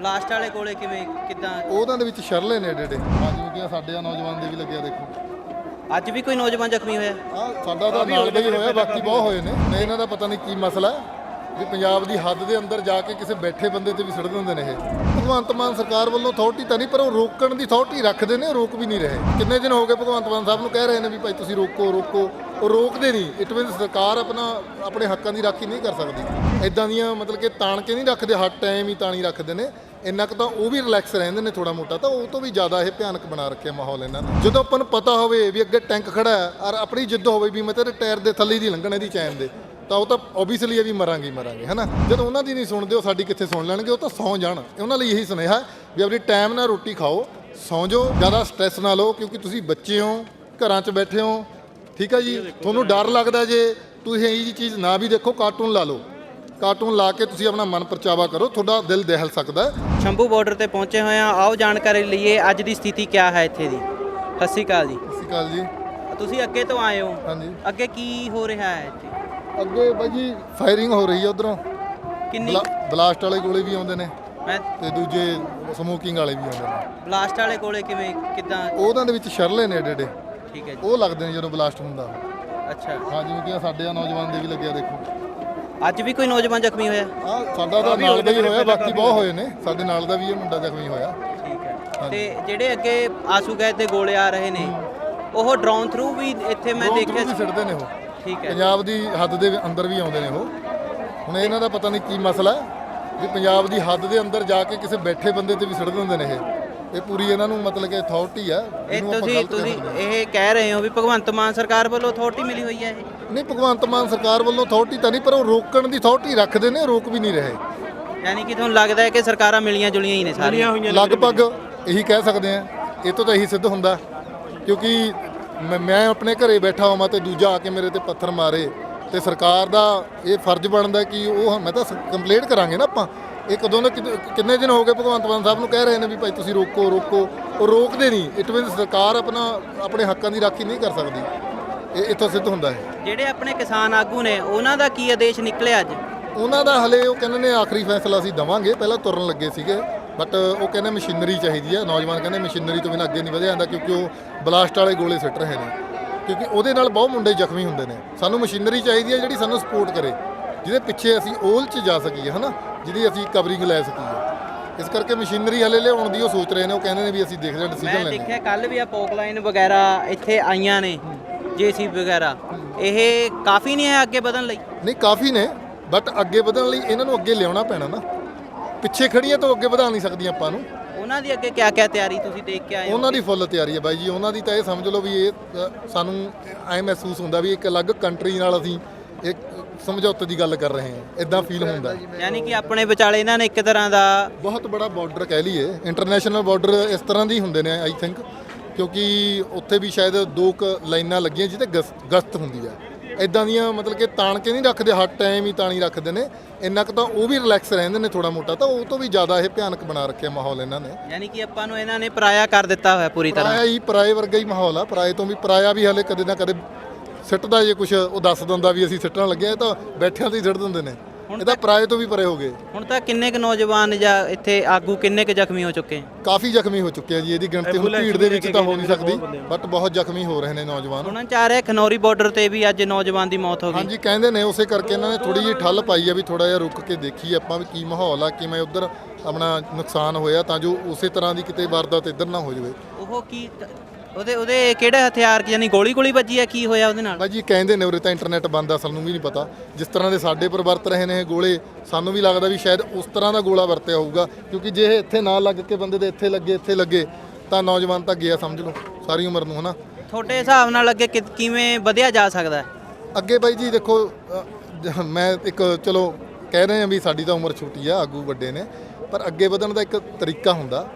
Blast ਵਾਲੇ ਕੋਲੇ ਕਿਵੇਂ ਕਿਦਾਂ? ਉਹਨਾਂ ਦੇ ਵਿੱਚ ਸ਼ਰਲੇ ਨੇ ਏਡੇ ਏਡੇ ਆ ਜਿਵੇਂ ਕਿ ਆਹ ਸਾਡੇ ਆ ਨੌਜਵਾਨ ਦੇ ਵੀ ਲੱਗਿਆ ਦੇਖੋ। ਅੱਜ ਵੀ ਕੋਈ ਨੌਜਵਾਨ ਜ਼ਖਮੀ ਹੋਇਆ? ਆ ਸਾਡਾ ਤਾਂ ਨਾਲ ਦੇ ਹੀ ਹੋਇਆ ਬਾਕੀ ਬਹੁਤ ਹੋਏ ਨੇ। ਨਹੀਂ ਇਹਨਾਂ ਦਾ ਪਤਾ ਨਹੀਂ ਕੀ ਮਸਲਾ ਹੈ। ਵੀ ਪੰਜਾਬ ਦੀ ਹੱਦ ਦੇ ਅੰਦਰ ਜਾ ਕੇ ਕਿਸੇ ਬੈਠੇ ਬੰਦੇ ਤੇ ਵੀ ਸਿੱਟ ਦਿੰਦੇ ਨੇ ਇਹ। ਭਗਵੰਤ ਮਾਨ ਸਰਕਾਰ ਵੱਲੋਂ ਅਥਾਰਟੀ ਤਾਂ ਨਹੀਂ ਪਰ ਉਹ ਰੋਕਣ ਦੀ ਅਥਾਰਟੀ ਰੱਖਦੇ ਨੇ ਰੋਕ ਵੀ ਨਹੀਂ ਰਹੇ। ਕਿੰਨੇ ਦਿਨ ਹੋ ਗਏ ਭਗਵੰਤ ਮਾਨ ਸਾਹਿਬ ਨੂੰ ਕਹਿ ਰਹੇ ਨੇ ਵੀ ਭਾਈ ਤੁਸੀਂ ਰੋਕੋ ਰੋਕੋ। ਉਹ ਰੋਕਦੇ ਨਹੀਂ। ਇਟ ਮੀਨਸ ਸਰਕਾਰ ਆਪਣਾ ਆਪਣੇ ਹੱਕਾਂ ਦੀ ਰਾਖੀ ਨਹੀਂ ਕਰ ਸਕਦੀ। ਇਦਾਂ ਦੀਆਂ ਮਤਲਬ ਕਿ ਤਾਣ ਕੇ ਨਹੀਂ ਰੱਖਦੇ ਹਰ ਟਾਈਮ ਹੀ ਤਾਣੀ ਰੱਖਦੇ ਨੇ। ਇੰਨਾ ਕੁ ਤਾਂ ਉਹ ਵੀ ਰਿਲੈਕਸ ਰਹਿੰਦੇ ਨੇ ਥੋੜਾ ਮੋਟਾ ਤਾਂ ਉਹ ਤੋਂ ਵੀ ਜ਼ਿਆਦਾ ਇਹ ਭਿਆਨਕ ਬਣਾ ਰੱਖਿਆ ਮਾਹੌਲ ਇਹਨਾਂ ਨੇ। ਜਦੋਂ ਆਪਾਂ ਨੂੰ ਪਤਾ ਹੋਵੇ ਵੀ ਅੱਗੇ ਟੈਂਕ ਖੜਾ ਹੈ ਔਰ ਆਪਣੀ ਜਿੱਦ ਹੋਵੇ ਵੀ ਮੈਂ ਤੇਰੇ ਟਾਇਰ ਦੇ ਥੱਲੇ ਦੀ ਲੰਘਣ ਇਹਦੀ ਚੈਨ ਦੇ ਤਾਂ ਉਹ ਤਾਂ ਓਬਵੀਅਸਲੀ ਇਹ ਵੀ ਮਰਾਂਗੇ ਮਰਾਂਗੇ ਹਨਾ? ਜਦੋਂ ਉਹਨਾਂ ਦੀ ਨਹੀਂ ਸੁਣਦੇ ਉਹ ਸਾਡੀ ਕਿੱਥੇ ਸੁਣ ਲੈਣਗੇ ਉਹ ਤਾਂ ਸੌਂ ਜਾਣ। ਉਹਨਾਂ ਲਈ ਇਹੀ ਸੁਨੇਹਾ ਵੀ ਆਪਣੀ ਟਾਈਮ ਨਾਲ ਰੋਟੀ ਖਾਓ ਸੌਂ ਜਾਓ ਜ਼ਿਆਦਾ ਸਟ੍ਰੈਸ ਨਾ ਲਓ ਕਿਉਂਕਿ ਤੁਸੀਂ ਬੱਚੇ ਹੋ ਘਰਾਂ 'ਚ ਬੈਠੇ ਹੋ ਠੀਕ ਹੈ ਜੀ? ਤੁਹਾਨੂੰ ਡਰ ਲੱਗਦਾ ਜੇ ਤੁਸੀਂ ਇਹ ਜੀ ਚੀਜ਼ ਨਾ ਵੀ ਦੇਖੋ ਕਾਰਟੂਨ ਲਾ ਲਓ। ਕਾਰਟੂਨ ਲਾ ਕੇ ਤੁਸੀਂ ਆਪਣਾ ਮਨ ਪਰਚਾਵਾ ਕਰੋ ਤੁਹਾਡਾ ਦਿਲ ਦਹਿਲ ਸਕਦਾ ਹੈ। ਸ਼ੰਭੂ ਬਾਰਡਰ ਤੇ ਪਹੁੰਚੇ ਹੋਏ ਆ ਆਓ ਜਾਣਕਾਰੀ ਲਈਏ ਅੱਜ ਦੀ ਸਥਿਤੀ ਕੀ ਹੈ ਇੱਥੇ ਦੀ। ਸਤਿ ਸ਼੍ਰੀ ਅਕਾਲ ਜੀ। ਸਤਿ ਸ਼੍ਰੀ ਅਕਾਲ ਜੀ। ਤੁਸੀਂ ਅੱਗੇ ਤੋਂ ਆਏ ਹੋ। ਹਾਂਜੀ। ਅੱਗੇ ਕੀ ਹੋ ਰਿਹਾ ਹੈ ਇੱਥੇ? ਅੱਗੇ ਬਾਈ ਜੀ ਫਾਇਰਿੰਗ ਹੋ ਰਹੀ ਹੈ ਉਧਰੋਂ। ਕਿੰਨੀ ਬਲਾਸਟ ਵਾਲੇ ਗੋਲੇ ਵੀ ਆਉਂਦੇ ਨੇ ਮੈਂ ਤੇ ਦੂਜੇ ਸਮੋਕਿੰਗ ਵਾਲੇ ਵੀ ਆਉਂਦੇ ਨੇ। ਬਲਾਸਟ ਵਾਲੇ ਕੋਲੇ ਕਿਵੇਂ ਕਿਦਾਂ? ਉਹਨਾਂ ਦੇ ਵਿੱਚ ਸ਼ਰਲੇ ਨੇ ਏਡੇ ਏਡੇ ਠੀਕ ਹੈ ਜੀ। ਉਹ ਲੱਗਦੇ ਨੇ ਜਦੋਂ ਬਲਾਸਟ ਹੁੰਦਾ। ਅੱਛਾ। ਹਾਂ ਜਿਵੇਂ ਕਿ ਆਹ ਸਾਡੇ ਆ ਨੌਜਵਾਨ ਦੇ ਵੀ ਲੱਗਿਆ ਦੇਖੋ। ਅੱਜ ਵੀ ਕੋਈ ਨੌਜਵਾਨ ਜ਼ਖਮੀ ਹੋਇਆ? ਆ ਸਾਡਾ ਤਾਂ ਨਾਲ ਦਾ ਹੀ ਹੋਇਆ ਬਾਕੀ ਬਹੁਤ ਹੋਏ ਨੇ। ਸਾਡੇ ਨਾਲ ਦਾ ਵੀ ਇਹ ਮੁੰਡਾ ਜ਼ਖਮੀ ਹੋਇਆ। ਠੀਕ ਹੈ। ਤੇ ਜਿਹੜੇ ਅੱਗੇ ਆਸੂ ਗੈਸ ਦੇ ਗੋਲੇ ਆ ਰਹੇ ਨੇ ਉਹ ਡਰੋਨ ਥਰੂ ਵੀ ਇੱਥੇ ਮੈਂ ਦੇਖਿਆ ਵੀ ਸਿੱਟਦੇ ਨੇ ਉਹ। ਠੀਕ ਹੈ। ਪੰਜਾਬ ਦੀ ਹੱਦ ਦੇ ਅੰਦਰ ਵੀ ਆਉਂਦੇ ਨੇ ਉਹ। ਹੁਣ ਇਹਨਾਂ ਦਾ ਪਤਾ ਨਹੀਂ ਕੀ ਮਸਲਾ ਹੈ। ਵੀ ਪੰਜਾਬ ਦੀ ਹੱਦ ਦੇ ਅੰਦਰ ਜਾ ਕੇ ਕਿਸੇ ਬੈਠੇ ਬੰਦੇ ਤੇ ਵੀ ਸਿੱਟ ਦਿੰਦੇ ਨੇ ਇਹ। ਇਹ ਪੂਰੀ ਇਹਨਾਂ ਨੂੰ ਮਤਲਬ ਕਿ ਅਥਾਰਟੀ ਹੈ ਇਹ ਇਹਨੂੰ ਆਪਾਂ ਤੁਸੀਂ ਗਲਤ ਕਹਿ ਤੁਸੀਂ ਸਕਦੇ। ਇਹ ਕਹਿ ਰਹੇ ਹੋ ਵੀ ਭਗਵੰਤ ਮਾਨ ਸਰਕਾਰ ਵੱਲੋਂ ਅਥਾਰਟੀ ਮਿਲੀ ਹੋਈ ਹੈ ਇਹ? ਨਹੀਂ ਭਗਵੰਤ ਮਾਨ ਸਰਕਾਰ ਵੱਲੋਂ ਅਥਾਰਟੀ ਤਾਂ ਨਹੀਂ ਪਰ ਉਹ ਰੋਕਣ ਦੀ ਅਥਾਰਟੀ ਰੱਖਦੇ ਨੇ ਰੋਕ ਵੀ ਨਹੀਂ ਰਹੇ। ਯਾਨੀ ਕਿ ਤੁਹਾਨੂੰ ਲੱਗਦਾ ਹੈ ਕਿ ਸਰਕਾਰਾਂ ਮਿਲੀਆਂ ਜੁਲੀਆਂ ਹੀ ਨੇ ਸਾਰੀਆਂ? ਲਗਭਗ ਇਹੀ ਕਹਿ ਸਕਦੇ ਆ ਇਹ ਤੋਂ ਤਾਂ ਇਹੀ ਸਿੱਧ ਹੁੰਦਾ। ਕਿਉਂਕਿ ਮੈਂ- ਮੈਂ ਆਪਣੇ ਘਰੇ ਬੈਠਾ ਹਾਂ ਤੇ ਦੂਜਾ ਆ ਕੇ ਮੇਰੇ ਤੇ ਪੱਥਰ ਮਾਰੇ ਤੇ ਸਰਕਾਰ ਦਾ ਇਹ ਫਰਜ਼ ਬਣਦਾ ਕਿ ਉਹ ਮੈਂ ਤਾਂ ਕੰਪਲੇਂਟ ਕਰਾਂਗੇ ਨਾ ਆਪਾਂ। ਇਹ ਕਦੋਂ ਦਾ ਕਿਤੇ- ਕਿੰਨੇ ਦਿਨ ਹੋ ਗਏ ਭਗਵੰਤ ਮਾਨ ਸਾਹਿਬ ਨੂੰ ਕਹਿ ਰਹੇ ਨੇ ਵੀ ਭਾਈ ਤੁਸੀਂ ਰੋਕੋ ਰੋਕੋ। ਉਹ ਰੋਕਦੇ ਨਹੀਂ। ਇਟ ਮੀਨਸ ਸਰਕਾਰ ਆਪਣਾ ਆਪਣੇ ਹੱਕਾਂ ਦੀ ਰਾਖੀ ਨਹੀਂ ਕਰ ਸਕਦੀ। ਇਹ ਇੱਥੋਂ ਸਿੱਧ ਹੁੰਦਾ ਹੈ। ਜਿਹੜੇ ਆਪਣੇ ਕਿਸਾਨ ਆਗੂ ਨੇ ਉਹਨਾਂ ਦਾ ਕੀ ਆਦੇਸ਼ ਨਿਕਲਿਆ ਅੱਜ? ਉਹਨਾਂ ਦਾ ਹਲੇ ਉਹ ਕਹਿੰਦੇ ਨੇ ਆਖਰੀ ਫੈਸਲਾ ਅਸੀਂ ਦਵਾਂਗੇ। ਪਹਿਲਾਂ ਤੁਰਨ ਲੱਗੇ ਸੀਗੇ। ਬਟ ਉਹ ਕਹਿੰਦੇ ਮਸ਼ੀਨਰੀ ਚਾਹੀਦੀ ਹੈ ਨੌਜਵਾਨ ਕਹਿੰਦੇ ਮਸ਼ੀਨਰੀ ਤੋਂ ਬਿਨਾਂ ਅੱਗੇ ਨਹੀਂ ਵਧਿਆ ਜਾਂਦਾ ਕਿਉਂਕਿ ਉਹ ਬਲਾਸਟ ਵਾਲੇ ਗੋਲੇ ਸਿੱਟ ਰਹੇ ਨੇ। ਕਿਉਂਕਿ ਉਹਦੇ ਨਾਲ ਬਹੁਤ ਮੁੰਡੇ ਜ਼ਖਮੀ ਹੁੰਦੇ ਨੇ। ਸਾਨੂੰ ਮਸ਼ੀਨਰੀ ਚਾਹੀਦੀ ਹੈ ਜਿਹੜੀ ਸਾਨੂੰ ਸਪੋਰਟ ਕਰੇ। ਜਿਹਦੇ ਪਿੱਛੇ ਅਸੀਂ ਓਲ 'ਚ ਜਾ ਸਕੀਏ ਹਨਾ? ਜਿਹਦੀ ਅਸੀਂ ਕਵਰਿੰਗ ਲੈ ਸਕੀਏ। ਇਸ ਕਰਕੇ ਮਸ਼ੀਨਰੀ ਹਲੇ ਲਿਆਉਣ ਦੀ ਉਹ ਸੋਚ ਰਹੇ ਨੇ ਉਹ ਕਹਿੰਦੇ ਨੇ ਵੀ ਅਸੀਂ ਹਾਂ ਮੈਂ ਡਿਸੀਜਨ ਲੈਣੇ ਦੇਖਿਆ ਕੱਲ ਵੀ ਆ ਪੋਕਲਾਈਨ ਵਗੈਰਾ ਇੱਥੇ ਆਈਆਂ ਨੇ ਜੇਸੀ ਵਗੈਰਾ। ਇਹ ਕਾਫੀ ਨਹੀਂ ਹੈ ਅੱਗੇ ਵਧਣ ਲਈ? ਨਹੀਂ ਕਾਫੀ ਨੇ ਬਟ ਅੱਗੇ ਵਧਣ ਲਈ ਇਹਨਾਂ ਨੂੰ ਅੱਗੇ ਲਿਆਉਣਾ ਪੈਣਾ ਨਾ। ਪਿੱਛੇ ਖੜੀਆਂ ਤਾਂ ਅੱਗੇ ਵਧਾ ਨਹੀਂ ਸਕਦੀਆਂ ਆਪਾਂ ਨੂੰ। ਉਹਨਾਂ ਦੀ ਅੱਗੇ ਕਿਆ ਕਿਆ ਤਿਆਰੀ ਤੁਸੀਂ ਦੇਖ ਕੇ ਆਏ ਹੋ? ਉਹਨਾਂ ਦੀ ਫੁੱਲ ਤਿਆਰੀ ਹੈ ਬਾਈ ਜੀ। ਉਹਨਾਂ ਦੀ ਤਾਂ ਇਹ ਸਮਝ ਲਓ ਵੀ ਇਹ ਸਾਨੂੰ ਐ ਮਹਿਸੂਸ ਹੁੰਦਾ ਵੀ ਇੱਕ ਅਲੱਗ ਕੰਟਰੀ ਨਾਲ ਅਸੀਂ ਇੱਕ ਸਮਝੌਤੇ ਦੀ ਗੱਲ ਕਰ ਰਹੇ ਹਾਂ ਇਦਾਂ ਫੀਲ ਹੁੰਦਾ। ਹੈ। ਯਾਨੀ ਕਿ ਆਪਣੇ ਵਿਚਾਲੇ ਇਹਨਾਂ ਨੇ ਇੱਕ ਤਰ੍ਹਾਂ ਦਾ ਬਹੁਤ ਬੜਾ ਬਾਰਡਰ ਕਹਿ ਲਈਏ। ਇੰਟਰਨੈਸ਼ਨਲ ਬਾਰਡਰ ਇਸ ਤਰ੍ਹਾਂ ਦੇ ਹੁੰਦੇ ਨੇ ਆਈ ਥਿੰਕ ਕਿਉਂਕਿ ਉੱਥੇ ਵੀ ਸ਼ਾਇਦ ਦੋ ਕ ਲਾਈਨਾਂ ਲੱਗੀਆਂ ਜਿੱਤੇ ਗਸਤ ਹੁੰਦੀ ਹੈ। ਇਦਾਂ ਦੀਆਂ ਮਤਲਬ ਕਿ ਤਾਣ ਕੇ ਨਹੀਂ ਰੱਖਦੇ ਹਰ ਟਾਈਮ ਹੀ ਤਾਣੀ ਰੱਖਦੇ ਨੇ। ਇੰਨਾ ਕੁ ਤਾਂ ਉਹ ਵੀ ਰਿਲੈਕਸ ਰਹਿੰਦੇ ਨੇ ਥੋੜਾ ਮੋਟਾ ਤਾਂ ਉਹ ਤੋਂ ਵੀ ਜ਼ਿਆਦਾ ਇਹ ਭਿਆਨਕ ਬਣਾ ਰੱਖਿਆ ਮਾਹੌਲ ਇਹਨਾਂ ਨੇ। ਯਾਨੀ ਕਿ ਆਪਾਂ ਨੂੰ ਇਹਨਾਂ ਨੇ ਪਰਾਇਆ ਕਰ ਦਿੱਤਾ ਹੋਇਆ ਪੂਰੀ ਤਰ੍ਹਾਂ। ਪਰਾਇਆ ਹੀ ਪਰਾਏ ਵਰਗਾ ਹੀ ਮਾਹੌਲ ਆ। ਪਰਾਏ ਤੋਂ ਵੀ ਪਰਾਇਆ ਵੀ ਹਲੇ ਕਦੇ ਨਾ ਕਦੇ ਸਿੱਟਦਾ ਜੇ ਕੁਝ ਉਹ ਦੱਸ ਦਿੰਦਾ ਵੀ ਅਸੀਂ ਸਿੱਟਣ ਲੱਗੇ ਆ ਇਹ ਤਾਂ ਬੈਠਿਆਂ ਤੇ ਹੀ ਸਿੱਟ ਦਿੰਦੇ ਨੇ। ਇਹ ਤਾਂ ਪਰਾਏ ਤੋਂ ਵੀ ਪਰੇ ਹੋ ਗਏ। ਹੁਣ ਤਾਂ ਕਿੰਨੇ ਕੁ ਨੌਜਵਾਨ ਜਾਂ ਇੱਥੇ ਆਗੂ ਕਿੰਨੇ ਕੁ ਜ਼ਖਮੀ ਹੋ ਚੁੱਕੇ ਕਾਫੀ ਜ਼ਖਮੀ ਹੋ ਚੁੱਕੇ ਆ ਜੀ ਇਹਦੀ ਗਿਣਤੀ ਹੁਣ ਭੀੜ ਦੇ ਵਿੱਚ ਤਾਂ ਹੋ ਨਹੀਂ ਸਕਦੀ ਬਟ ਬਹੁਤ ਜ਼ਖਮੀ ਹੋ ਰਹੇ ਨੇ ਨੌਜਵਾਨ। ਚਾਹ ਰਿਹਾ ਖਨੌਰੀ ਬਾਰਡਰ ਤੇ ਵੀ ਅੱਜ ਨੌਜਵਾਨ ਦੀ ਮੌਤ ਹੋ ਗਈ। ਹਾਂਜੀ ਕਹਿੰਦੇ ਨੇ ਉਸੇ ਕਰਕੇ ਇਹਨਾਂ ਨੇ ਥੋੜੀ ਜਿਹੀ ਠੱਲ ਪਾਈ ਆ ਵੀ ਥੋੜਾ ਜਿਹਾ ਰੁਕ ਕੇ ਦੇਖੀਏ ਆਪਾਂ ਵੀ ਕੀ ਮਾਹੌਲ ਆ ਕਿਵੇਂ ਉਧਰ ਆਪਣਾ ਨੁਕਸਾਨ ਹੋਇਆ ਤਾਂ ਜੋ ਉਸੇ ਤਰ੍ਹਾਂ ਦੀ ਕਿਤੇ ਵਾਰਦਾਤ ਇੱਧਰ ਨਾ ਹੋ ਜਾਵੇ। ਉਹ ਕੀ ਉਹਦੇ ਉਹਦੇ ਕਿਹੜੇ ਹਥਿਆਰ ਯਾਨੀ ਗੋਲੀ ਗੋਲੀ ਵੱਜੀ ਆ ਕੀ ਹੋਇਆ ਉਹਦੇ ਨਾਲ? ਬਾਈ ਜੀ ਕਹਿੰਦੇ ਨੇ ਉਰੇ ਤਾਂ ਇੰਟਰਨੈਟ ਬੰਦ ਆ ਸਾਨੂੰ ਵੀ ਨਹੀਂ ਪਤਾ। ਜਿਸ ਤਰ੍ਹਾਂ ਦੇ ਸਾਡੇ ਪਰ ਵਰਤ ਰਹੇ ਨੇ ਇਹ ਗੋਲੇ ਸਾਨੂੰ ਵੀ ਲੱਗਦਾ ਵੀ ਸ਼ਾਇਦ ਉਸ ਤਰ੍ਹਾਂ ਦਾ ਗੋਲਾ ਵਰਤਿਆ ਹੋਊਗਾ। ਕਿਉਂਕਿ ਜੇ ਇਹ ਇੱਥੇ ਨਾ ਲੱਗ ਕੇ ਬੰਦੇ ਦੇ ਇੱਥੇ ਲੱਗੇ ਇੱਥੇ ਲੱਗੇ ਤਾਂ ਨੌਜਵਾਨ ਤਾਂ ਗਿਆ ਸਮਝ ਲਓ ਸਾਰੀ ਉਮਰ ਨੂੰ ਹਨਾ? ਤੁਹਾਡੇ ਹਿਸਾਬ ਨਾਲ ਅੱਗੇ ਕਿ- ਕਿਵੇਂ ਵਧਿਆ ਜਾ ਸਕਦਾ ਹੈ? ਅੱਗੇ ਬਾਈ ਜੀ ਦੇਖੋ ਅ, ਜ- ਮੈਂ ਇੱਕ ਚਲੋ ਕਹਿ ਰਹੇ ਹਾਂ ਵੀ ਸਾਡੀ ਤਾਂ ਉਮਰ ਛੋਟੀ ਆ ਆਗੂ ਵੱਡੇ ਨੇ ਪਰ ਅੱਗੇ ਵਧਣ ਦਾ ਇੱਕ ਤਰੀਕਾ ਹੁੰਦਾ।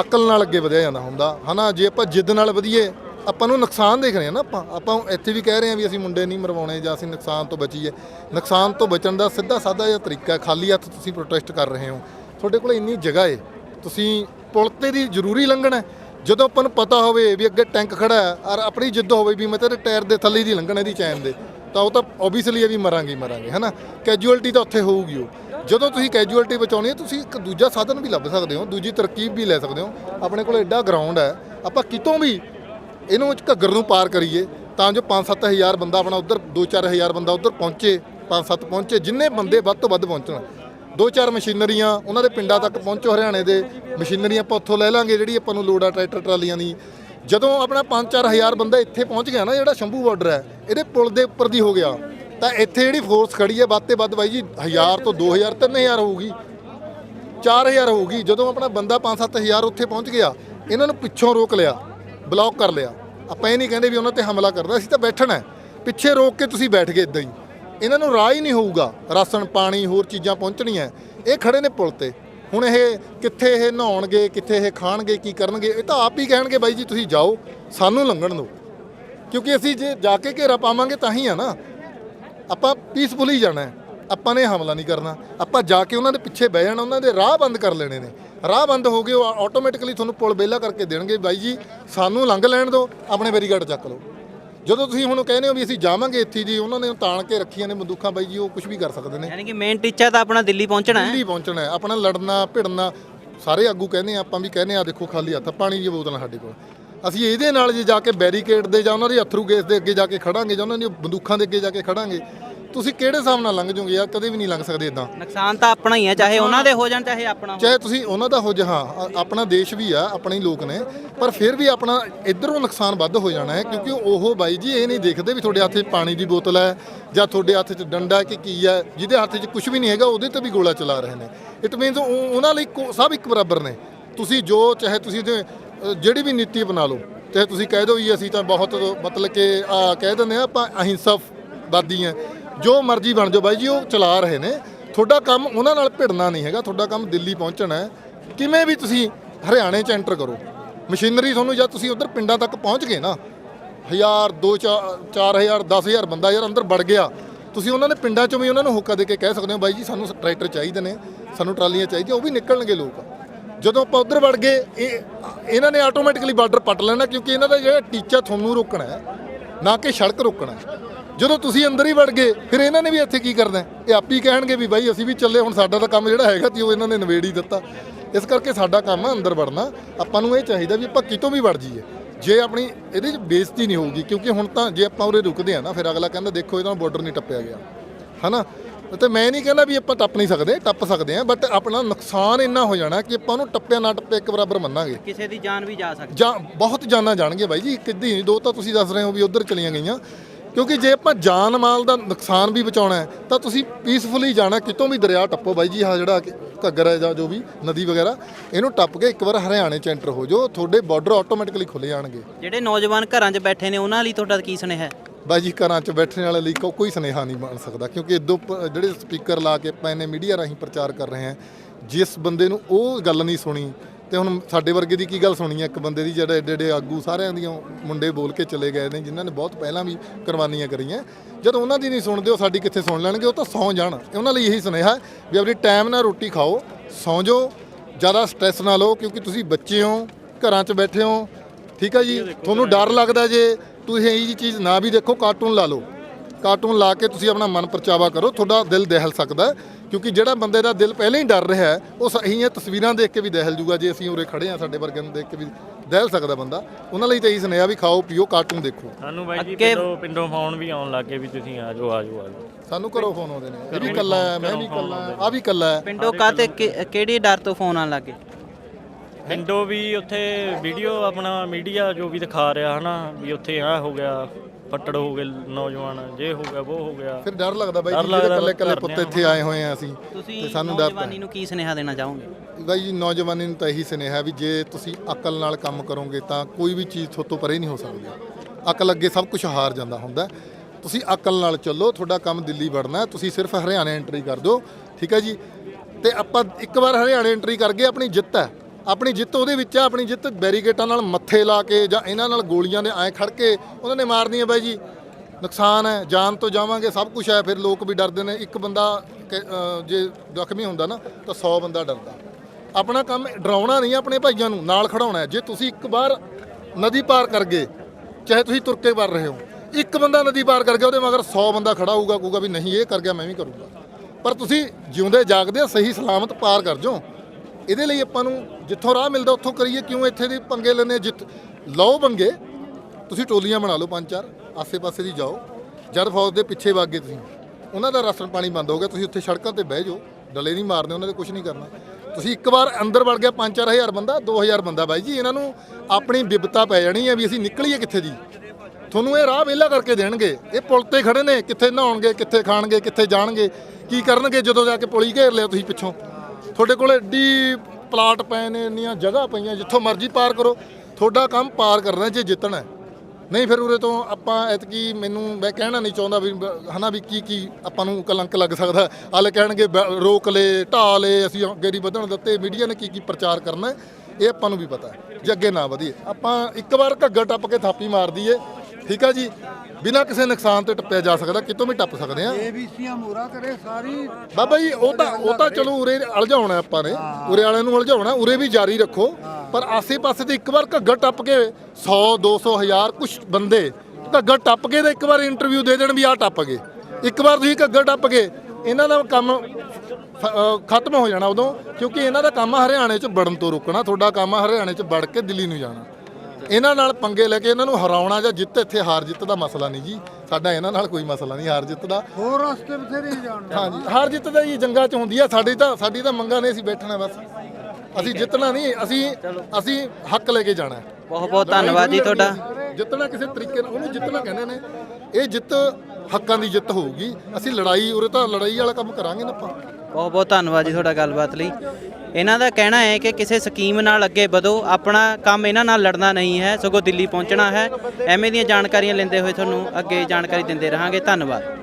ਅਕਲ ਨਾਲ ਅੱਗੇ ਵਧਿਆ ਜਾਂਦਾ ਹੁੰਦਾ, ਹਨਾ? ਜੇ ਆਪਾਂ ਜਿੱਦ ਨਾਲ ਵਧੀਏ, ਆਪਾਂ ਨੂੰ ਨੁਕਸਾਨ ਦੇਖ ਰਹੇ ਹਾਂ ਨਾ ਆਪਾਂ। ਆਪਾਂ ਇੱਥੇ ਵੀ ਕਹਿ ਰਹੇ ਹਾਂ ਵੀ ਅਸੀਂ ਮੁੰਡੇ ਨਹੀਂ ਮਰਵਾਉਣੇ ਜਾਂ ਅਸੀਂ ਨੁਕਸਾਨ ਤੋਂ ਬਚੀਏ। ਨੁਕਸਾਨ ਤੋਂ ਬਚਣ ਦਾ ਸਿੱਧਾ ਸਾਦਾ ਜਿਹਾ ਤਰੀਕਾ, ਖਾਲੀ ਹੱਥ ਤੁਸੀਂ ਪ੍ਰੋਟੈਸਟ ਕਰ ਰਹੇ ਹੋ। ਤੁਹਾਡੇ ਕੋਲ ਇੰਨੀ ਜਗ੍ਹਾ ਏ। ਤੁਸੀਂ ਪੁਲ ਤੇ ਦੀ ਜ਼ਰੂਰੀ ਲੰਘਣਾ ਜਦੋਂ ਆਪਾਂ ਨੂੰ ਪਤਾ ਹੋਵੇ ਵੀ ਅੱਗੇ ਟੈਂਕ ਖੜਾ ਹੈ, ਔਰ ਆਪਣੀ ਜਿੱਦ ਹੋਵੇ ਵੀ ਮੈਂ ਤੇਰੇ ਟਾਇਰ ਦੇ ਥੱਲੇ ਦੀ ਲੰਘਣਾ ਇਹਦੀ ਚੈਨ ਦੇ, ਤਾਂ ਉਹ ਤਾਂ ਓਬਵੀਅਸਲੀ ਇਹ ਵੀ ਮਰਾਂਗੇ ਹੀ ਮਰਾਂਗੇ, ਹਨਾ? ਕੈਜੂਅਲਟੀ ਤਾਂ ਉੱਥੇ ਹੋਊਗੀ ਉਹ। ਜਦੋਂ ਤੁਸੀਂ ਕੈਜੂਅਲਟੀ ਬਚਾਉਣੀ ਹੈ, ਤੁਸੀਂ ਇੱਕ ਦੂਜਾ ਸਾਧਨ ਵੀ ਲੱਭ ਸਕਦੇ ਹੋ, ਦੂਜੀ ਤਰਕੀਬ ਵੀ ਲੈ ਸਕਦੇ ਹੋ। ਆਪਣੇ ਕੋਲ ਐਡਾ ਗਰਾਊਂਡ ਹੈ, ਆਪਾਂ ਕਿਤੋਂ ਵੀ ਇਹਨੂੰ ਘੱਗਰ ਨੂੰ ਪਾਰ ਕਰੀਏ, ਤਾਂ ਜੋ 5-7000 ਬੰਦਾ ਆਪਣਾ ਉਧਰ 2-4000 ਬੰਦਾ ਉਧਰ ਪਹੁੰਚੇ 5-7 ਪਹੁੰਚੇ, ਜਿੰਨੇ ਬੰਦੇ ਵੱਧ ਤੋਂ ਵੱਧ ਪਹੁੰਚਣ। ਦੋ ਚਾਰ ਮਸ਼ੀਨਰੀਆਂ ਉਹਨਾਂ ਦੇ ਪਿੰਡਾਂ ਤੱਕ ਪਹੁੰਚੋ, ਹਰਿਆਣੇ ਦੇ ਮਸ਼ੀਨਰੀਆਂ ਆਪਾਂ ਉੱਥੋਂ ਲੈ ਲਾਂਗੇ, ਜਿਹੜੀ ਆਪਾਂ ਨੂੰ ਲੋੜ ਆ ਟਰੈਕਟਰ ਟਰਾਲੀਆਂ ਦੀ। ਜਦੋਂ ਆਪਣਾ 5-4000 ਬੰਦਾ ਇੱਥੇ ਪਹੁੰਚ ਗਿਆ ਨਾ, ਜਿਹੜਾ ਸ਼ੰਭੂ ਬਾਰਡਰ ਹੈ, ਇਹਦੇ ਪੁਲ ਦੇ ਉੱਪਰ ਦੀ ਹੋ ਗਿਆ। ਤਾਂ ਇੱਥੇ ਜਿਹੜੀ ਫੋਰਸ ਖੜੀ ਹੈ, ਵੱਧ ਤੇ ਵੱਧ ਬਾਈ ਜੀ 1000 ਤੋਂ 2000 3000 ਹੋਊਗੀ। 4000 ਹੋਊਗੀ। ਜਦੋਂ ਆਪਣਾ ਬੰਦਾ 5-7000 ਉੱਥੇ ਪਹੁੰਚ ਗਿਆ, ਇਹਨਾਂ ਨੂੰ ਪਿੱਛੋਂ ਰੋਕ ਲਿਆ ਬਲੌਕ ਕਰ ਲਿਆ। ਆਪਾਂ ਇਹ ਨਹੀਂ ਕਹਿੰਦੇ ਵੀ ਉਹਨਾਂ ਤੇ ਹਮਲਾ ਕਰਦਾ ਅਸੀਂ ਤਾਂ ਬੈਠਣਾ ਪਿੱਛੇ ਰੋਕ ਕੇ ਤੁਸੀਂ ਬੈਠ ਗਏ ਇਦਾਂ ਹੀ। ਇਹਨਾਂ ਨੂੰ ਰਾਹ ਹੀ ਨਹੀਂ ਹੋਊਗਾ। ਰਾਸ਼ਨ, ਪਾਣੀ, ਹੋਰ ਚੀਜ਼ਾਂ ਪਹੁੰਚਣੀਆਂ ਇਹ ਖੜੇ ਨੇ ਪੁਲ ਤੇ। ਹੁਣ ਇਹ ਕਿੱਥੇ ਇਹ ਨਹਾਉਣਗੇ, ਕਿੱਥੇ ਇਹ ਖਾਣਗੇ, ਕੀ ਕਰਨਗੇ, ਇਹ ਤਾਂ ਆਪ ਹੀ ਕਹਿਣਗੇ, ਬਾਈ ਜੀ ਤੁਸੀਂ ਜਾਓ, ਸਾਨੂੰ ਲੰਘਣ ਦਿਓ। ਕਿਉਂਕਿ ਅਸੀਂ ਜੇ ਜਾ ਕੇ ਘੇਰਾ ਪਾਵਾਂਗੇ ਤਾਂ ਹੀ ਆ ਨਾ। ਆਪਾਂ ਪੀਸਫੁਲੀ ਜਾਣਾ ਹੈ। ਆਪਾਂ ਨੇ ਹਮਲਾ ਨਹੀਂ ਕਰਨਾ। ਆਪਾਂ ਜਾ ਕੇ ਉਹਨਾਂ ਦੇ ਪਿੱਛੇ ਬਹਿ ਜਾਣਾ ਉਹਨਾਂ ਦੇ ਰਾਹ ਬੰਦ ਕਰ ਲੈਣੇ ਨੇ। ਰਾਹ ਬੰਦ ਹੋ ਗਏ ਉਹ ਆਟੋਮੈਟਿਕਲੀ ਤੁਹਾਨੂੰ ਪੁਲ ਬੇਲਾ ਕਰਕੇ ਦੇਣਗੇ ਬਾਈ ਜੀ ਸਾਨੂੰ ਲੰਘ ਲੈਣ ਦਿਓ ਆਪਣੇ ਬੈਰੀਗੇਡ ਚੱਕ ਲਓ। ਜਦੋਂ ਤੁਸੀਂ ਹੁਣ ਕਹਿੰਦੇ ਹੋ ਵੀ ਅਸੀਂ ਜਾਵਾਂਗੇ ਇੱਥੇ ਜੀ ਉਹਨਾਂ ਨੇ ਤਾਣ ਕੇ ਰੱਖੀਆਂ ਨੇ ਬੰਦੂਕਾਂ ਬਾਈ ਜੀ ਉਹ ਕੁਝ ਵੀ ਕਰ ਸਕਦੇ ਨੇ। ਯਾਨੀ ਕਿ ਮੇਨ ਟੀਚਾ ਤਾਂ ਆਪਣਾ ਦਿੱਲੀ ਪਹੁੰਚਣਾ ਹੈ। ਦਿੱਲੀ ਪਹੁੰਚਣਾ ਹੈ ਆਪਣਾ ਲੜਨਾ ਭਿੜਨਾ ਸਾਰੇ ਆਗੂ ਕਹਿੰਦੇ ਆ ਆਪਾਂ ਵੀ ਕਹਿੰਦੇ ਆ ਦੇਖੋ ਖਾਲੀ ਹੱਥ ਪਾਣੀ ਦੀ ਬੋਤਲਾਂ ਸਾਡੇ ਕੋਲ। ਅਸੀਂ ਇਹਦੇ ਨਾਲ ਜੇ ਜਾ ਕੇ ਬੈਰੀਕੇਡ ਦੇ ਜਾਂ ਉਹਨਾਂ ਦੇ ਅਥਰੂ ਗੈਸ ਦੇ ਅੱਗੇ ਜਾ ਕੇ ਖੜਾਂਗੇ ਜਾਂ ਉਹਨਾਂ ਦੀਆਂ ਬੰਦੂਕਾਂ ਦੇ ਅੱਗੇ ਜਾ ਕੇ ਖੜਾਂਗੇ ਤੁਸੀਂ ਕਿਹੜੇ ਹਿਸਾਬ ਨਾਲ ਲੰਘ ਜਾਓਗੇ ਯਾਰ? ਕਦੇ ਵੀ ਨਹੀਂ ਲੰਘ ਸਕਦੇ ਇਦਾਂ ਨੁਕਸਾਨ ਤਾਂ ਆਪਣਾ ਹੀ ਹੈ ਚਾਹੇ ਉਹਨਾਂ ਦੇ ਹੋ ਜਾਣ ਚਾਹੇ ਆਪਣਾ ਹੋ ਚਾਹੇ ਤੁਸੀਂ ਉਹਨਾਂ ਦਾ ਹੋ ਜਾ ਹਾਂ ਆ- ਆਪਣਾ ਦੇਸ਼ ਵੀ ਆ ਆਪਣੇ ਹੀ ਲੋਕ ਨੇ ਪਰ ਫਿਰ ਵੀ ਆਪਣਾ ਇਧਰੋਂ ਨੁਕਸਾਨ ਵੱਧ ਹੋ ਜਾਣਾ ਹੈ ਕਿਉਂਕਿ ਉਹ ਬਾਈ ਜੀ ਇਹ ਨਹੀਂ ਦੇਖਦੇ ਵੀ ਤੁਹਾਡੇ ਹੱਥ ਪਾਣੀ ਦੀ ਬੋਤਲ ਹੈ ਜਾਂ ਤੁਹਾਡੇ ਹੱਥ 'ਚ ਡੰਡਾ ਹੈ ਕਿ ਕੀ ਹੈ ਜਿਹਦੇ ਹੱਥ 'ਚ ਕੁਝ ਵੀ ਨਹੀਂ ਹੈਗਾ ਉਹਦੇ ਤੇ ਵੀ ਗੋਲਾ ਚਲਾ ਰਹੇ ਨੇ। ਇਟ ਮੀਨਸ ਉਹਨਾਂ ਲਈ ਕੋ- ਸਭ ਇੱਕ ਬਰਾਬਰ ਨੇ। ਤੁਸੀਂ ਜੋ ਚਾਹੇ ਤੁਸੀਂ ਤੇ, ਅ, ਜਿਹੜੀ ਵੀ ਨੀਤੀ ਬਣਾ ਲਓ, ਚਾਹੇ ਤੁਸੀਂ ਕਹਿ ਦਿਓ ਜੀ ਅਸੀਂ ਤਾਂ ਬਹੁਤ ਮਤਲਬ ਕਿ ਆ ਕਹਿ ਦਿੰਦੇ ਆ ਆਪਾਂ ਅਹਿੰਸਾਵਾਦੀ ਆ ਜੋ ਮਰਜ਼ੀ ਬਣ ਜਾਓ ਬਾਈ ਜੀ, ਉਹ ਚਲਾ ਰਹੇ ਨੇ। ਤੁਹਾਡਾ ਕੰਮ ਉਹਨਾਂ ਨਾਲ ਭਿੜਨਾ ਨਹੀਂ ਹੈਗਾ, ਤੁਹਾਡਾ ਕੰਮ ਦਿੱਲੀ ਪਹੁੰਚਣਾ ਹੈ। ਕਿਵੇਂ ਵੀ ਤੁਸੀਂ ਹਰਿਆਣੇ ਚ ਐਂਟਰ ਕਰੋ। ਮਸ਼ੀਨਰੀ ਤੁਹਾਨੂੰ ਜਦ ਤੁਸੀਂ ਉਧਰ ਪਿੰਡਾਂ ਤੱਕ ਪਹੁੰਚ ਗਏ ਨਾ, ਹਜ਼ਾਰ, ਦੋ ਚਾ- ਚਾਰ ਹਜ਼ਾਰ 10000 ਬੰਦਾ ਯਾਰ ਅੰਦਰ ਵੜ ਗਿਆ। ਤੁਸੀਂ ਉਹਨਾਂ ਦੇ ਪਿੰਡਾਂ ਚੋਂ ਵੀ ਉਹਨਾਂ ਨੂੰ ਹੁੱਕਾ ਦੇ ਕੇ ਕਹਿ ਸਕਦੇ ਹੋ, ਬਾਈ ਜੀ, ਸਾਨੂੰ ਟਰੈਕਟਰ ਚਾਹੀਦੇ ਨੇ, ਸਾਨੂੰ ਟਰਾਲੀਆਂ ਚਾਹੀਦੀਆਂ, ਉਹ ਵੀ ਨਿਕਲਣਗੇ ਲੋਕ। ਜਦੋਂ ਆਪਾਂ ਉਧਰ ਵੜ ਗਏ, ਇਹ, ਇਹਨਾਂ ਨੇ ਆਟੋਮੈਟਿਕਲੀ ਬਾਰਡਰ ਪੱਟ ਲੈਣਾ ਕਿਉਂਕਿ ਇਹਨਾਂ ਦਾ ਜਿਹੜਾ ਟੀਚਾ ਤੁਹਾਨੂੰ ਰੋਕਣਾ ਹੈ, ਨਾ ਕਿ ਸੜਕ ਰੋਕਣਾ ਜਦੋਂ ਤੁਸੀਂ ਅੰਦਰ ਹੀ ਵੜ ਗਏ, ਫਿਰ ਇਹਨਾਂ ਨੇ ਵੀ ਇੱਥੇ ਕੀ ਕਰਨਾ ਇਹ ਆਪ ਹੀ ਕਹਿਣਗੇ ਵੀ ਬਾਈ ਅਸੀਂ ਵੀ ਚੱਲੇ, ਹੁਣ ਸਾਡਾ ਤਾਂ ਕੰਮ ਜਿਹੜਾ ਹੈਗਾ ਤੀ ਉਹ ਇਹਨਾਂ ਨੇ ਨਵੇੜ ਹੀ ਦਿੱਤਾ। ਇਸ ਕਰਕੇ ਸਾਡਾ ਕੰਮ ਆ ਅੰਦਰ ਵੜਨਾ। ਆਪਾਂ ਨੂੰ ਇਹ ਚਾਹੀਦਾ ਵੀ ਆਪਾਂ ਕਿਤੋਂ ਵੀ ਵੜ ਜਾਈਏ। ਜੇ ਆਪਣੀ, ਇਹਦੇ 'ਚ ਬੇਇੱਜ਼ਤੀ ਨਹੀਂ ਹੋਊਗੀ, ਕਿਉਂਕਿ ਹੁਣ ਤਾਂ ਜੇ ਆਪਾਂ ਉਰੇ ਰੁਕਦੇ ਆ ਨਾ, ਫਿਰ ਅਗਲਾ ਕਹਿੰਦਾ, ਦੇਖੋ, ਇਹਦਾ ਬਾਰਡਰ ਨਹੀਂ ਟੱਪਿਆ ਗਿਆ। ਹਨਾ? ਤੇ ਮੈਂ ਨਹੀਂ ਕਹਿੰਦਾ ਵੀ ਆਪਾਂ ਟੱਪ ਨਹੀਂ ਸਕਦੇ ਟੱਪ ਸਕਦੇ ਆ ਬਟ ਆਪਣਾ ਨੁਕਸਾਨ ਇੰਨਾ ਹੋ ਜਾਣਾ ਕਿ ਆਪਾਂ ਉਹਨੂੰ ਟੱਪਿਆ ਨਾ ਟੱਪਿਆ ਇੱਕ ਬਰਾਬਰ ਮੰਨਾਂਗੇ। ਕਿਸੇ ਦੀ ਜਾਨ ਵੀ ਜਾ ਸਕਦੀ। ਜਾਂ ਬਹੁਤ ਜਾਨਾਂ ਜਾਣਗੇ ਬਾਈ ਜੀ ਕਿੱਦੀ ਨਹੀਂ ਦੋ ਤਾਂ ਤੁਸੀਂ ਦੱਸ ਰਹੇ ਹੋ ਵੀ ਉਧਰ ਚਲੀਆਂ ਗਈਆਂ। ਕਿਉਂਕਿ ਜੇ ਆਪਾਂ ਜਾਨ ਮਾਲ ਦਾ ਨੁਕਸਾਨ ਵੀ ਬਚਾਉਣਾ ਹੈ ਤਾਂ ਤੁਸੀਂ ਪੀਸਫੁਲੀ ਜਾਣਾ ਕਿਤੋਂ ਵੀ ਦਰਿਆ ਟੱਪੋ ਬਾਈ ਜੀ ਹਾਂ ਜਿਹੜਾ ਘੱਗਰ ਹੈ ਜਾਂ ਜੋ ਵੀ ਨਦੀ ਵਗੈਰਾ ਇਹਨੂੰ ਟੱਪ ਕੇ ਇੱਕ ਵਾਰ ਹਰਿਆਣੇ ਚ ਐਂਟਰ ਹੋ ਜਾਓ ਤੁਹਾਡੇ ਬਾਰਡਰ ਆਟੋਮੈਟਿਕਲੀ ਖੁੱਲੇ ਜਾਣਗੇ। ਜਿਹੜੇ ਨੌਜਵਾਨ ਘਰਾਂ 'ਚ ਬੈਠੇ ਨੇ ਉਹਨਾਂ ਲਈ ਤੁਹਾਡਾ ਕੀ ਸੁਨੇਹਾ ਹੈ? ਬਾਈ ਜੀ ਘਰਾਂ 'ਚ ਬੈਠਣ ਵਾਲੇ ਲਈ ਕੋ- ਕੋਈ ਸੁਨੇਹਾ ਨਹੀਂ ਬਣ ਸਕਦਾ ਕਿਉਂਕਿ ਇਦੋਂ ਪ- ਜਿਹੜੇ ਸਪੀਕਰ ਲਾ ਕੇ ਆਪਾਂ ਇਹਨੇ ਮੀਡੀਆ ਰਾਹੀਂ ਪ੍ਰਚਾਰ ਕਰ ਰਹੇ ਹਾਂ ਜਿਸ ਬੰਦੇ ਨੂੰ ਉਹ ਗੱਲ ਨਹੀਂ ਸੁਣੀ ਤੇ ਹੁਣ ਸਾਡੇ ਵਰਗੇ ਦੀ ਕੀ ਗੱਲ ਸੁਣੀ ਹੈ? ਇੱਕ ਬੰਦੇ ਦੀ ਜਿਹੜੇ ਏਡੇ ਏਡੇ ਆਗੂ ਸਾਰਿਆਂ ਦੀਆਂ ਮੁੰਡੇ ਬੋਲ ਕੇ ਚਲੇ ਗਏ ਨੇ ਜਿਨ੍ਹਾਂ ਨੇ ਬਹੁਤ ਪਹਿਲਾਂ ਵੀ ਕੁਰਬਾਨੀਆਂ ਕਰੀਆਂ। ਜਦੋਂ ਉਹਨਾਂ ਦੀ ਨਹੀਂ ਸੁਣਦੇ ਉਹ ਸਾਡੀ ਕਿੱਥੇ ਸੁਣ ਲੈਣਗੇ? ਉਹ ਤਾਂ ਸੌਂ ਜਾਣ। ਉਹਨਾਂ ਲਈ ਇਹੀ ਸੁਨੇਹਾ ਹੈ ਵੀ ਆਪਣੀ ਟਾਈਮ ਨਾਲ ਰੋਟੀ ਖਾਓ ਸੌਂ ਜਾਓ ਜ਼ਿਆਦਾ ਸਟ੍ਰੈਸ ਨਾ ਲਓ ਕਿਉਂਕਿ ਤੁਸੀਂ ਬੱਚੇ ਹੋ ਘਰਾਂ 'ਚ ਬੈਠੇ ਹੋ। ਠੀਕ ਹੈ ਜੀ? ਤੁਹਾਨੂੰ ਡਰ ਲੱਗਦਾ ਜੇ ਤੁਸੀਂ ਇਹ ਜੀ ਚੀਜ਼ ਨਾ ਵੀ ਦੇਖੋ ਕਾਰਟੂਨ ਲਾ ਲਓ। ਕਾਰਟੂਨ ਲਾ ਕੇ ਤੁਸੀਂ ਆਪਣਾ ਮਨ ਪਰਚਾਵਾ ਕਰੋ ਤੁਹਾਡਾ ਦਿਲ ਦਹਿਲ ਸਕਦਾ। ਕਿਉਂਕਿ ਜਿਹੜਾ ਬੰਦੇ ਦਾ ਦਿਲ ਪਹਿਲਾਂ ਹੀ ਡਰ ਰਿਹਾ ਹੈ ਉਹ ਸਹੀ ਹੈ ਤਸਵੀਰਾਂ ਦੇਖ ਕੇ ਵੀ ਦਹਿਲ ਜੂਗਾ ਜੇ ਅਸੀਂ ਉਰੇ ਖੜੇ ਆ ਸਾਡੇ ਵਰਗਿਆਂ ਨੂੰ ਦੇਖ ਕੇ ਵੀ ਦਹਿਲ ਸਕਦਾ ਬੰਦਾ। ਉਹਨਾਂ ਲਈ ਤਾਂ ਇਹੀ ਸੁਨੇਹਾ ਵੀ ਖਾਓ ਪੀਓ ਕਾਰਟੂਨ ਦੇਖੋ। ਸਾਨੂੰ ਬਾਈ ਜੀ ਅੱਗੇ- ਪਿੰਡੋਂ ਪਿੰਡੋਂ ਫੋਨ ਵੀ ਆਉਣ ਲੱਗੇ ਵੀ ਤੁਸੀਂ ਆ ਜਾਓ ਆ ਜਾਓ ਆ ਜਾਓ। ਸਾਨੂੰ ਘਰੋਂ ਫੋਨ ਆਉਂਦੇ ਨੇ। ਇਹ ਵੀ ਕੱਲਾ ਹੈ ਮੈਂ ਵੀ ਕੱਲਾ ਆ ਵੀ ਕੱਲਾ ਹੈ। ਪਿੰਡੋਂ ਕਾਤੇ ਕਿਹੜੀ ਡਰ ਤੋਂ ਫੋਨ ਆਣ ਲੱਗੇ ਪਿੰਡੋਂ ਵੀ ਉੱਥੇ ਵੀਡੀਓ ਆਪਣਾ ਮੀਡੀਆ ਜੋ ਵੀ ਦਿਖਾ ਰਿਹਾ ਹਨਾ ਵੀ ਉੱਥੇ ਆ ਹੋ ਗਿਆ ਫੱਟੜ ਹੋ ਗਏ ਨੌਜਵਾਨ ਜੇ ਹੋ ਗਿਆ ਉਹ ਹੋ ਗਿਆ। ਫਿਰ ਡਰ ਲੱਗਦਾ ਬਾਈ ਜੀ ਜਿਹੜੇ ਕੱਲੇ ਕੱਲੇ ਪੁੱਤ ਇੱਥੇ ਆਏ ਹੋਏ ਆ ਅਸੀਂ ਤੁਸੀਂ ਤੇ ਸਾਨੂੰ ਡਰ ਨੌਜਵਾਨੀ ਨੂੰ ਕੀ ਸੁਨੇਹਾ ਦੇਣਾ ਚਾਹੋਗੇ? ਬਾਈ ਜੀ ਨੌਜਵਾਨੀ ਨੂੰ ਤਾਂ ਇਹੀ ਸੁਨੇਹਾ ਵੀ ਜੇ ਤੁਸੀਂ ਅਕਲ ਨਾਲ ਕੰਮ ਕਰੋਗੇ ਤਾਂ ਕੋਈ ਵੀ ਚੀਜ਼ ਤੁਹਾਡੇ ਤੋਂ ਪਰੇ ਨਹੀਂ ਹੋ ਸਕਦੀ। ਅਕਲ ਅੱਗੇ ਸਭ ਕੁਝ ਹਾਰ ਜਾਂਦਾ ਹੁੰਦਾ। ਤੁਸੀਂ ਅਕਲ ਨਾਲ ਚੱਲੋ ਤੁਹਾਡਾ ਕੰਮ ਦਿੱਲੀ ਵੜਨਾ ਤੁਸੀਂ ਸਿਰਫ ਹਰਿਆਣਾ ਐਂਟਰੀ ਕਰ ਦਿਓ ਠੀਕ ਹੈ ਜੀ? ਤੇ ਆਪਾਂ ਇੱਕ ਵਾਰ ਹਰਿਆਣਾ ਐਂਟਰੀ ਕਰ ਗਏ ਆਪਣੀ ਜਿੱਤ ਹੈ। ਆਪਣੀ ਜਿੱਤ ਉਹਦੇ ਵਿੱਚ ਆ, ਆਪਣੀ ਜਿੱਤ ਬੈਰੀਕੇਟਾਂ ਨਾਲ ਮੱਥੇ ਲਾ ਕੇ ਜਾਂ ਇਹਨਾਂ ਨਾਲ ਗੋਲੀਆਂ ਦੇ ਐਂ ਖੜ ਕੇ ਉਹਨਾਂ ਨੇ ਮਾਰਨੀ ਹੈ ਬਾਈ ਜੀ। ਨੁਕਸਾਨ ਹੈ, ਜਾਨ ਤੋਂ ਜਾਵਾਂਗੇ, ਸਭ ਕੁਝ ਹੈ, ਫਿਰ ਲੋਕ ਵੀ ਡਰਦੇ ਨੇ। ਇੱਕ ਬੰਦਾ ਜੇ ਜ਼ਖਮੀ ਹੁੰਦਾ ਨਾ, ਤਾਂ 100 ਬੰਦਾ ਡਰਦਾ। ਆਪਣਾ ਕੰਮ ਡਰਾਉਣਾ ਨਹੀਂ, ਆਪਣੇ ਭਾਈਆਂ ਨੂੰ ਨਾਲ ਖੜਾਉਣਾ ਹੈ। ਜੇ ਤੁਸੀਂ ਇੱਕ ਵਾਰ ਨਦੀ ਪਾਰ ਕਰ ਗਏ, ਚਾਹੇ ਤੁਸੀਂ ਤੁਰ ਕੇ ਕਰ ਰਹੇ ਹੋ, ਇੱਕ ਬੰਦਾ ਨਦੀ ਪਾਰ ਕਰ ਗਿਆ, ਉਹਦੇ ਮਗਰ 100 ਬੰਦਾ ਖੜਾ ਹੋਊਗਾ, ਕਹੂਗਾ ਵੀ ਨਹੀਂ, ਇਹ ਕਰ ਗਿਆ, ਮੈਂ ਵੀ ਕਰੂੰਗਾ। ਪਰ ਤੁਸੀਂ ਜਿਉਂਦੇ ਜਾਗਦੇ ਸਹੀ ਸਲਾਮਤ ਪਾਰ ਕਰ ਜਾਓ। ਇਹਦੇ ਲਈ ਆਪਾਂ ਨੂੰ ਜਿੱਥੋਂ ਰਾਹ ਮਿਲਦਾ, ਉੱਥੋਂ ਕਰੀਏ ਕਿਉਂ ਇੱਥੇ ਦੀ ਪੰਗੇ ਲੈਣੇ ਜਿੱਤ ਲਓ ਪੰਗੇ ਤੁਸੀਂ ਟੋਲੀਆਂ ਬਣਾ ਲਓ ਪੰਜ ਚਾਰ ਆਸੇ-ਪਾਸੇ ਦੀ ਜਾਓ। ਜਦ ਫੌਜ ਦੇ ਪਿੱਛੇ ਵਗ ਗਏ ਤੁਸੀਂ, ਉਹਨਾਂ ਦਾ ਰਾਸ਼ਨ ਪਾਣੀ ਬੰਦ ਹੋ ਗਿਆ, ਤੁਸੀਂ ਉੱਥੇ ਸੜਕਾਂ ਤੇ ਬਹਿ ਜਾਓ। ਡਲੇ ਨਹੀਂ ਮਾਰਨੇ, ਉਹਨਾਂ ਦੇ ਕੁਝ ਨਹੀਂ ਕਰਨਾ। ਤੁਸੀਂ ਇੱਕ ਵਾਰ ਅੰਦਰ ਵੜ ਗਿਆ 5-4000 ਬੰਦਾ 2000 ਬੰਦਾ ਬਾਈ ਜੀ, ਇਹਨਾਂ ਨੂੰ ਆਪਣੀ ਬਿਪਤਾ ਪੈ ਜਾਣੀ ਹੈ ਵੀ ਅਸੀਂ ਨਿਕਲੀਏ ਕਿੱਥੇ ਦੀ ਤੁਹਾਨੂੰ ਇਹ ਰਾਹ ਵਿਹਲਾ ਕਰਕੇ ਦੇਣਗੇ। ਇਹ ਪੁਲ ਤੇ ਖੜੇ ਨੇ, ਕਿੱਥੇ ਨਹਾਉਣਗੇ, ਕਿੱਥੇ ਖਾਣਗੇ, ਕਿੱਥੇ ਜਾਣਗੇ, ਕੀ ਕਰਨਗੇ, ਜਦੋਂ ਜਾ ਕੇ ਪੁਲੀ ਘੇਰ ਲਿਆ ਤੁਸੀਂ ਪਿੱਛੋਂ। ਤੁਹਾਡੇ ਕੋਲ ਏਡੀ ਪਲਾਟ ਪਏ ਨੇ, ਇੰਨੀਆਂ ਜਗ੍ਹਾ ਪਈਆਂ, ਜਿੱਥੋਂ ਮਰਜ਼ੀ ਪਾਰ ਕਰੋ। ਤੁਹਾਡਾ ਕੰਮ ਪਾਰ ਕਰਨਾ ਜੇ ਜਿੱਤਣਾ ਨਹੀਂ ਫਿਰ ਉਰੇ ਤੋਂ ਆਪਾਂ ਐਤਕੀ ਮੈਨੂੰ ਮੈਂ ਕਹਿਣਾ ਨਹੀਂ ਚਾਹੁੰਦਾ ਵੀ ਬ- ਹਨਾ ਵੀ ਕੀ ਕੀ ਆਪਾਂ ਨੂੰ ਕਲੰਕ ਲੱਗ ਸਕਦਾ। ਹਾਲੇ ਕਹਿਣਗੇ ਬ- ਰੋਕ ਲੇ, ਢਾਹ ਲੇ, ਅਸੀਂ ਅੱਗੇ ਨਹੀਂ ਵਧਣ ਦਿੱਤੇ। ਮੀਡੀਆ ਨੇ ਕੀ ਕੀ ਪ੍ਰਚਾਰ ਕਰਨਾ ਇਹ ਆਪਾਂ ਨੂੰ ਵੀ ਪਤਾ ਜੇ ਅੱਗੇ ਨਾ ਵਧੀਏ। ਆਪਾਂ ਇੱਕ ਵਾਰ ਘੱਗਰ ਟੱਪ ਕੇ ਥਾਪੀ ਮਾਰ ਦਈਏ। ਠੀਕ ਆ ਜੀ। ਬਿਨਾਂ ਕਿਸੇ ਨੁਕਸਾਨ ਤੇ ਟੱਪਿਆ ਜਾ ਸਕਦਾ ਕਿਤੋਂ ਵੀ ਟੱਪ ਸਕਦੇ ਆ। ਏਬੀਸੀਆਂ ਮੋਰਾ ਕਰੇ ਸਾਰੀ। ਬਾਬਾ ਜੀ ਉਹ ਤਾਂ ਉਹ ਤਾਂ ਚਲੋ ਉਰੇ ਅਲਝਾਉਣਾ ਆਪਾਂ ਨੇ। ਉਰੇ ਵਾਲਿਆਂ ਨੂੰ ਅਲਝਾਉਣਾ ਉਰੇ ਵੀ ਜਾਰੀ ਰੱਖੋ। ਪਰ ਆਸੇ-ਪਾਸੇ ਤੇ ਇੱਕ ਵਾਰ ਘੱਗਰ ਟੱਪ ਕੇ 100 200 1000 ਕੁਝ ਬੰਦੇ ਘੱਗਰ ਟੱਪ ਕੇ ਤੇ ਇੱਕ ਵਾਰ ਇੰਟਰਵਿਊ ਦੇ ਦੇਣ ਵੀ ਆ ਟੱਪ ਗਏ। ਇੱਕ ਵਾਰ ਤੁਸੀਂ ਘੱਗਰ ਟੱਪ ਕੇ ਇਹਨਾਂ ਦਾ ਕੰਮ ਖਤਮ ਹੋ ਜਾਣਾ ਉਦੋਂ ਕਿਉਂਕਿ ਇਹਨਾਂ ਦਾ ਕੰਮ ਹਰਿਆਣੇ 'ਚ ਵੜਨ ਤੋਂ ਰੋਕਣਾ ਤੁਹਾਡਾ ਕੰਮ ਹਰਿਆਣੇ 'ਚ ਵੜ ਕੇ ਦਿੱਲੀ ਨੂੰ ਜਾਣਾ। ਇਹਨਾਂ ਨਾਲ ਪੰਗੇ ਲੈ ਕੇ ਇਹਨਾਂ ਨੂੰ ਹਰਾਉਣਾ ਜਾਂ ਜਿੱਤ ਇੱਥੇ ਹਾਰ ਜਿੱਤ ਦਾ ਮਸਲਾ ਨਹੀਂ ਜੀ। ਸਾਡਾ ਇਹਨਾਂ ਨਾਲ ਕੋਈ ਮਸਲਾ ਨਹੀਂ ਹਾਰ ਜਿੱਤ ਦਾ। ਹੋਰ ਰਸਤੇ ਬਥੇਰੇ ਜਾਣ। ਹਾਂਜੀ ਹਾਰ ਜਿੱਤ ਦਾ ਹੀ ਜੰਗਾਂ ਚ ਹੁੰਦੀ ਆ। ਸਾਡੀ ਤਾਂ ਸਾਡੀ ਤਾਂ ਮੰਗਾਂ ਨੇ ਅਸੀਂ ਬੈਠਣਾ ਬਸ। ਅਸੀਂ ਜਿੱਤਣਾ ਨਹੀਂ ਅਸੀਂ ਅਸੀਂ ਹੱਕ ਲੈ ਕੇ ਜਾਣਾ। ਬਹੁਤ ਬਹੁਤ ਧੰਨਵਾਦ ਜੀ ਤੁਹਾਡਾ। ਜਿੱਤਣਾ ਕਿਸੇ ਤਰੀਕੇ ਨਾਲ ਉਹਨੂੰ ਜਿੱਤਣਾ ਕਹਿੰਦੇ ਨੇ। ਇਹ ਜਿੱਤ ਹੱਕਾਂ ਦੀ ਜਿੱਤ ਹੋਊਗੀ। ਅਸੀਂ ਲੜਾਈ ਉਰੇ ਤਾਂ ਲੜਾਈ ਵਾਲਾ ਕੰਮ ਕਰਾਂਗੇ ਨਾ ਆਪਾਂ। ਬਹੁਤ ਬਹੁਤ ਧੰਨਵਾਦ ਜੀ ਤੁਹਾਡਾ ਗੱਲਬਾਤ ਲਈ। ਇਹਨਾਂ ਦਾ ਕਹਿਣਾ ਹੈ ਕਿ ਕਿਸੇ ਸਕੀਮ ਨਾਲ ਅੱਗੇ ਵਧੋ, ਆਪਣਾ ਕੰਮ ਇਹਨਾਂ ਨਾਲ ਲੜਨਾ ਨਹੀਂ ਹੈ, ਸਗੋਂ ਦਿੱਲੀ ਪਹੁੰਚਣਾ ਹੈ। ਐਵੇਂ ਦੀਆਂ ਜਾਣਕਾਰੀਆਂ ਲੈਂਦੇ ਹੋਏ ਤੁਹਾਨੂੰ ਅੱਗੇ ਜਾਣਕਾਰੀ ਦਿੰਦੇ ਰਹਾਂਗੇ। ਧੰਨਵਾਦ।